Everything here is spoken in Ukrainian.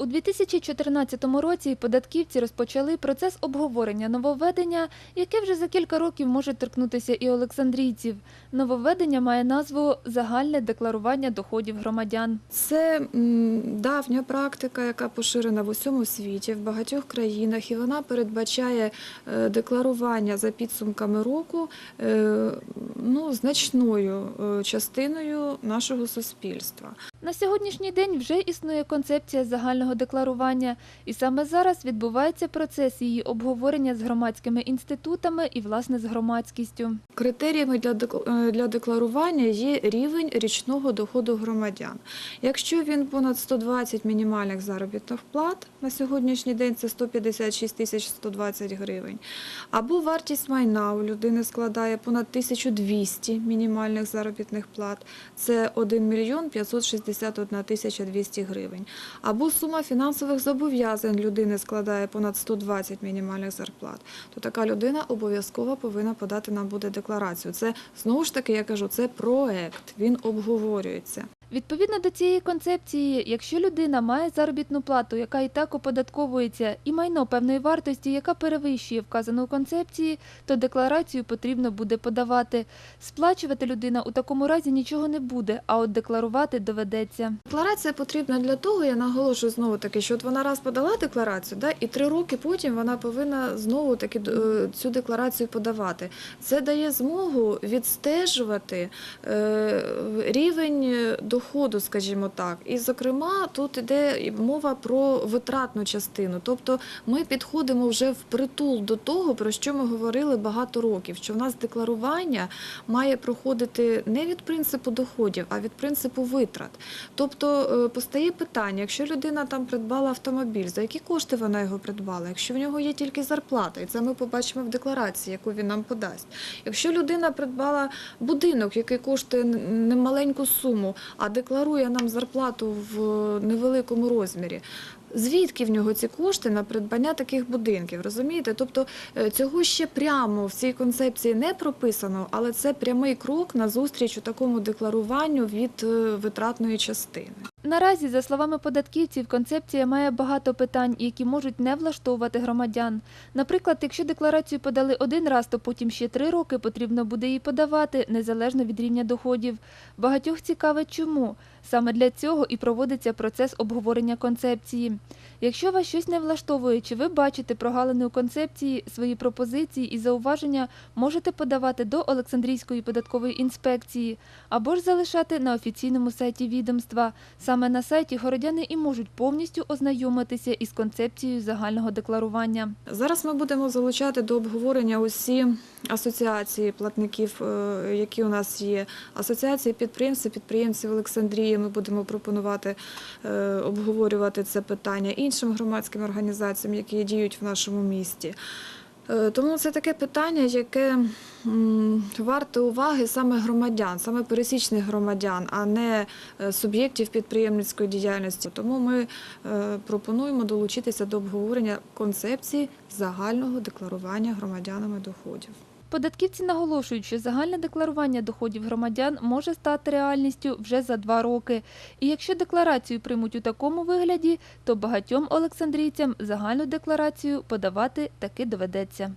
У 2014 році податківці розпочали процес обговорення нововведення, яке вже за кілька років може торкнутися і олександрійців. Нововведення має назву Загальне декларування доходів громадян. Це давня практика, яка поширена в усьому світі, в багатьох країнах, і вона передбачає е, декларування за підсумками року е, ну, значною е, частиною нашого суспільства. На сьогоднішній день вже існує концепція загального декларування, і саме зараз відбувається процес її обговорення з громадськими інститутами і, власне, з громадськістю. Критеріями для е, декларування є рівень річного доходу громадян. Якщо він понад 120 мінімальних заробітних плат, на сьогоднішній день це 156 тисяч 120 гривень, або вартість майна у людини складає понад 1200 мінімальних заробітних плат, це 1 мільйон 561 тисяча 200 гривень, або сума фінансових зобов'язань людини складає понад 120 мінімальних зарплат, то така людина обов'язково повинна подати нам декларацію. Це знову ж таки, я кажу, це проект, він обговорюється. Відповідно до цієї концепції, якщо людина має заробітну плату, яка і так оподатковується, і майно певної вартості, яка перевищує вказану концепції, то декларацію потрібно буде подавати. Сплачувати людина у такому разі нічого не буде, а от декларувати доведеться. Декларація потрібна для того, я наголошую знову таки, що от вона раз подала декларацію, да, і три роки потім вона повинна знову таки е, цю декларацію подавати. Це дає змогу відстежувати е, рівень доходу, скажімо так. І, зокрема, тут йде мова про витратну частину. Тобто ми підходимо вже впритул до того, про що ми говорили багато років, що в нас декларування має проходити не від принципу доходів, а від принципу витрат. Тобто е, постає питання, якщо людина там придбала автомобіль, за які кошти вона його придбала? Якщо в нього є тільки зарплата, і це ми побачимо в декларації, яку він нам подасть. Якщо людина придбала будинок, який коштує немаленьку суму, а декларує нам зарплату в невеликому розмірі. Звідки в нього ці кошти на придбання таких будинків? Розумієте? Тобто е, цього ще прямо в цій концепції не прописано, але це прямий крок на зустріч у такому декларуванню від е, витратної частини. Наразі, за словами податківців, концепція має багато питань, які можуть не влаштовувати громадян. Наприклад, якщо декларацію подали один раз, то потім ще три роки потрібно буде її подавати, незалежно від рівня доходів. Багатьох цікавить, чому. Саме для цього і проводиться процес обговорення концепції. Якщо вас щось не влаштовує, чи ви бачите прогалини у концепції, свої пропозиції і зауваження можете подавати до Олександрійської податкової інспекції або ж залишати на офіційному сайті відомства. Саме на сайті городяни і можуть повністю ознайомитися із концепцією загального декларування. Зараз ми будемо залучати до обговорення усі асоціації платників, е, які у нас є. Асоціації підприємців, підприємців Олександрії. Ми будемо пропонувати е, обговорювати це питання іншим громадським організаціям, які діють в нашому місті. Е, Тому це таке питання, яке варте уваги саме громадян, саме пересічних громадян, а не е, суб'єктів підприємницької діяльності. Тому ми пропонуємо долучитися до обговорення концепції загального декларування громадянами доходів. Податківці наголошують, що загальне декларування доходів громадян може стати реальністю вже за два роки. І якщо декларацію приймуть у такому вигляді, то багатьом олександрійцям загальну декларацію подавати таки доведеться.